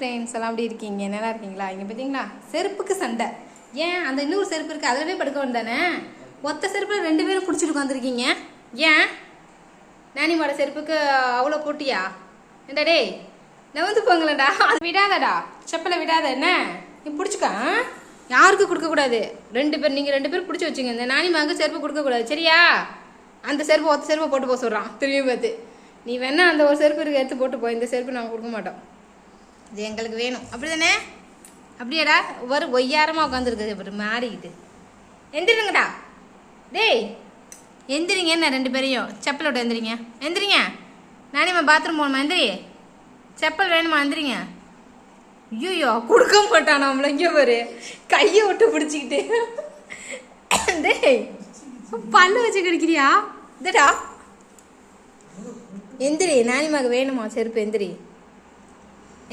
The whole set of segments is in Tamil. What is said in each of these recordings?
ஃப்ரெண்ட்ஸ் எல்லாம் அப்படி இருக்கீங்க? நல்லா இருக்கீங்களா? இங்கே பார்த்தீங்களா செருப்புக்கு சண்டை. ஏன்? அந்த இன்னொரு செருப்பு இருக்குது அதில் போய் படுக்க வேண்டானே ஒத்த செருப்பில் ரெண்டு பேரும் பிடிச்சிட்டு உட்காந்துருக்கீங்க ஏன்? நானிமாட செருப்புக்கு அவ்வளோ போட்டியா? ஏண்டா டேய் நவந்து போங்களேன்டா. அது விடாதடா. செப்பலை விடாத என்ன? நீ பிடிச்சிக்க யாருக்கும் கொடுக்கக்கூடாது. ரெண்டு பேர் நீங்கள் ரெண்டு பேரும் பிடிச்சி வச்சுங்க இந்த நானிமாவுக்கு செருப்பு கொடுக்கக்கூடாது. சரியா? அந்த செருப்பு ஒத்த செருப்பை போட்டு போக சொல்கிறான் திரும்பி பார்த்து. நீ வேணா அந்த ஒரு செருப்பு இருக்க எடுத்து போட்டு போ. இந்த செருப்பு நாங்கள் கொடுக்க மாட்டோம். இது எங்களுக்கு வேணும். அப்படி தானே அப்படியாடா ஒரு ஒய்யாரமாக உட்காந்துருக்குது அப்படி மாறிக்கிட்டு. எந்திரிங்கடா. டேய் எந்திரிங்க என்ன ரெண்டு பேரையும்? செப்பலோட எந்திரிங்க. எந்திரிங்க. நானிம்மா பாத்ரூம் போகணுமா? எந்திரி. செப்பல் வேணுமா? எந்திரிங்க. ஐயோ கொடுக்க மாட்டான் நம்மள இங்கே பாரு. கையை விட்டு பிடிச்சிக்கிட்டு. டேய் பல்லு வச்சு கிடைக்கிறியா? இதடா எந்திரி நானிமாக்கு வேணுமா? செருப்பு எந்திரி.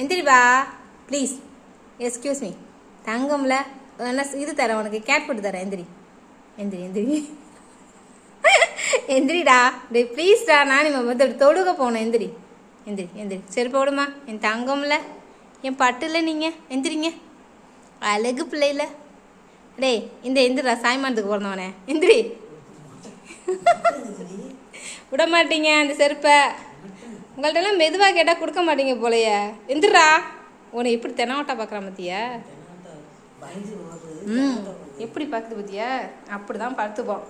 எந்திரி வா ப்ளீஸ் எஸ்கியூஸ் மீ தங்கம்ல என்ன இது தரேன் உனக்கு. கேட் போட்டு தரேன். எந்திரி. எந்திரி எந்திரி. எந்திரிடா. டேய் ப்ளீஸ்டா நானிமா வந்து அப்படி தொழுக போனேன். எந்திரி. எந்திரி எந்திரி. சரி விடுமா என் தங்கம்ல என் பட்டுல நீங்கள் எந்திரிங்க. அழகு பிள்ளையில டேய் இந்த எந்திரா சாய்மானத்துக்கு பிறந்தவனே எந்திரி. விட மாட்டீங்க அந்த செருப்பை. உங்கள்கிட்டலாம் மெதுவாக கேட்டால் கொடுக்க மாட்டீங்க போலையே. எந்திரா. உன்னை எப்படி தெனாவட்டா பார்க்குறான் பார்த்தியா ம். எப்படி பார்க்குது பார்த்தியா அப்படி தான் பார்த்துப்போம்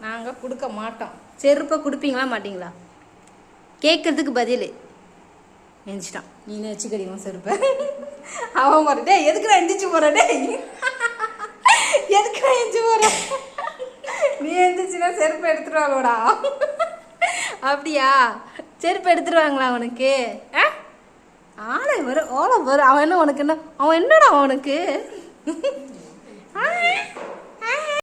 நாங்கள் கொடுக்க மாட்டோம். செருப்பை கொடுப்பீங்களா மாட்டிங்களா? கேட்குறதுக்கு பதில். எந்திச்சிட்டான் நீ வச்சுக்கடிக்கும் செருப்பை. அவன் போகிற எதுக்கு நான் எந்திரிச்சு போகிற எதுக்கு நான் எந்திரிச்சு போகிறேன் நீ எந்திரிச்சுன்னா செருப்பை எடுத்துருவாங்களோடா அப்படியா? செருப்பு எடுத்துருவாங்களா அவனுக்கு ஆ? ஆளை வரும் ஓலை வரும் அவன் என்ன உனக்கு என்ன அவன் என்னடா அவனுக்கு?